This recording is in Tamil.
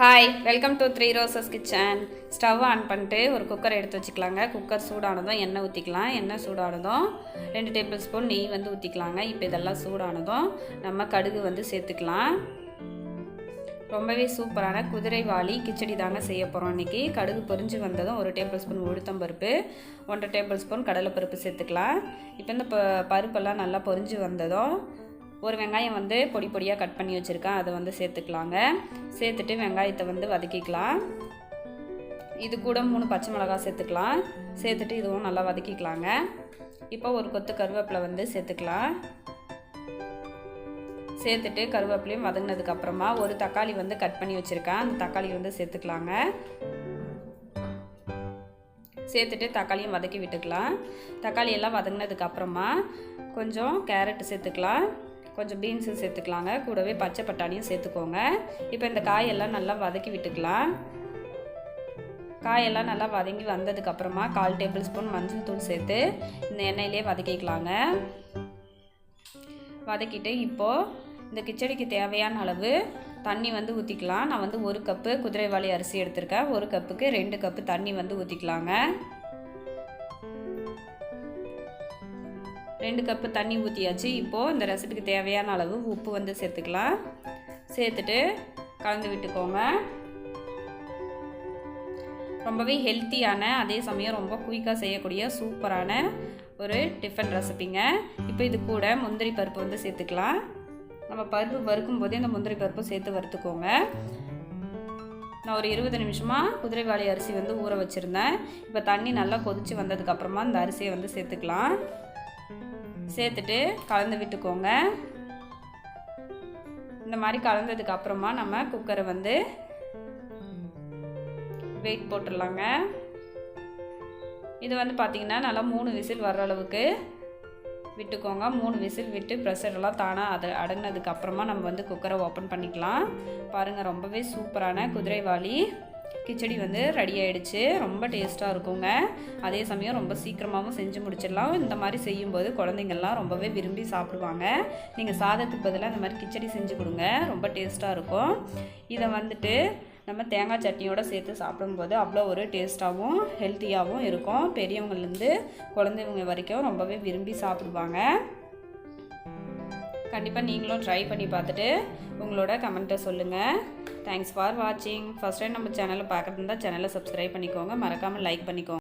Hi welcome to Three Roses Kitchen stove on பண்ணிட்டு ஒரு குக்கர் எடுத்து வச்சுக்கலாங்க. குக்கர் சூடானதும் எண்ணெய் ஊற்றிக்கலாம் எண்ணெய் சூடானதும் ரெண்டு டேபிள் ஸ்பூன் நெய் வந்து ஊற்றிக்கலாங்க இப்போ இதெல்லாம் சூடானதும் நம்ம கடுகு வந்து சேர்த்துக்கலாம். ரொம்பவே சூப்பரான குதிரைவாளி கிச்சடி தாங்க செய்ய போகிறோம் இன்றைக்கி கடுகு பொரிஞ்சு வந்ததும் ஒரு டேபிள் ஸ்பூன் உளுத்தம் பருப்பு ஒன்றரை டேபிள் ஸ்பூன் கடலைப்பருப்பு சேர்த்துக்கலாம். இப்போ இந்த ப பருப்பெல்லாம் நல்லா பொரிஞ்சு வந்ததும் ஒரு வெங்காயம் வந்து பொடி பொடியாக கட் பண்ணி வச்சுருக்கேன். அதை வந்து சேர்த்துக்கலாங்க. சேர்த்துட்டு வெங்காயத்தை வந்து வதக்கிக்கலாம். இது கூட மூணு பச்சை மிளகாய் சேர்த்துக்கலாம். சேர்த்துட்டு இதுவும் நல்லா வதக்கிக்கலாங்க. இப்போ ஒரு கொத்து கருவேப்பிலை வந்து சேர்த்துக்கலாம். சேர்த்துட்டு கருவேப்பிலையும் வதங்கினதுக்கப்புறமா ஒரு தக்காளி வந்து கட் பண்ணி வச்சுருக்கேன். அந்த தக்காளி வந்து சேர்த்துக்கலாங்க. சேர்த்துட்டு தக்காளியும் வதக்கி விட்டுக்கலாம். தக்காளி எல்லாம் கொஞ்சம் கேரட் சேர்த்துக்கலாம். கொஞ்சம் பீன்ஸும் சேர்த்துக்கலாங்க. கூடவே பச்சை பட்டாணியும் சேர்த்துக்கோங்க. இப்போ இந்த காயெல்லாம் நல்லா வதக்கி விட்டுக்கலாம். காயெல்லாம் நல்லா வதங்கி வந்ததுக்கப்புறமா கால் டேபிள் ஸ்பூன் மஞ்சள் தூள் சேர்த்து இந்த எண்ணெயிலே வதக்கிக்கலாங்க. வதக்கிட்டு இப்போது இந்த கிச்சடிக்கு தேவையான அளவு தண்ணி வந்து ஊற்றிக்கலாம் நான் வந்து ஒரு கப்பு குதிரைவாளி அரிசி எடுத்திருக்கேன். ஒரு கப்புக்கு ரெண்டு கப்பு தண்ணி வந்து ஊற்றிக்கலாங்க ரெண்டு கப்பு தண்ணி ஊற்றியாச்சு இப்போது இந்த ரெசிபிக்கு தேவையான அளவு உப்பு வந்து சேர்த்துக்கலாம். சேர்த்துட்டு கலந்து விட்டுக்கோங்க. ரொம்பவே ஹெல்த்தியான அதே சமயம் ரொம்ப குயிக்காக செய்யக்கூடிய சூப்பரான ஒரு டிஃபன் ரெசிபிங்க இப்போ இது கூட முந்திரி பருப்பு வந்து சேர்த்துக்கலாம். நம்ம பருப்பு வறுக்கும் போதே இந்த முந்திரி பருப்பு சேர்த்து வறுத்துக்கோங்க. நான் ஒரு இருபது நிமிஷமாக குதிரைவாளி அரிசி வந்து ஊற வச்சுருந்தேன். இப்போ தண்ணி நல்லா கொதித்து வந்ததுக்கப்புறமா இந்த அரிசியை வந்து சேர்த்துக்கலாம். சேர்த்துட்டு கலந்து விட்டுக்கோங்க. இந்த மாதிரி கலந்ததுக்கு அப்புறமா நம்ம குக்கரை வந்து வெயிட் போட்டுடலாங்க. இது வந்து பார்த்திங்கன்னா நல்லா மூணு விசில் வர்ற அளவுக்கு விட்டுக்கோங்க. மூணு விசில் விட்டு ப்ரெஷர்லாம் தானாக அது அடங்கினதுக்கப்புறமா நம்ம வந்து குக்கரை ஓப்பன் பண்ணிக்கலாம். பாருங்கள் ரொம்பவே சூப்பரான குதிரைவாளி. கிச்சடி வந்து ரெடி ஆகிடுச்சு ரொம்ப டேஸ்ட்டாக இருக்குங்க. அதே சமயம் ரொம்ப சீக்கிரமாகவும் செஞ்சு முடிச்சிடலாம். இந்த மாதிரி செய்யும்போது குழந்தைங்கள்லாம் ரொம்பவே விரும்பி சாப்பிடுவாங்க. நீங்கள் சாதத்துக்கு பதிலாக இந்த மாதிரி கிச்சடி செஞ்சு கொடுங்க. ரொம்ப டேஸ்ட்டாக இருக்கும். இதை வந்துட்டு நம்ம தேங்காய் சட்னியோடு சேர்த்து சாப்பிடும்போது அவ்வளோ ஒரு டேஸ்ட்டாகவும் ஹெல்த்தியாகவும் இருக்கும். பெரியவங்கள்லேருந்து குழந்தைங்க வரைக்கும் ரொம்பவே விரும்பி சாப்பிடுவாங்க. கண்டிப்பாக நீங்களும் ட்ரை பண்ணி பார்த்துட்டு உங்களோட கமெண்ட்டை சொல்லுங்கள் தேங்க்ஸ் ஃபார் வாட்சிங் ஃபஸ்ட் டைம் நம்ம சேனலை இருந்தால் சேனலை சப்ஸ்கிரைப் பண்ணிக்கோங்க. மறக்காமல் லைக் பண்ணிக்கோங்க.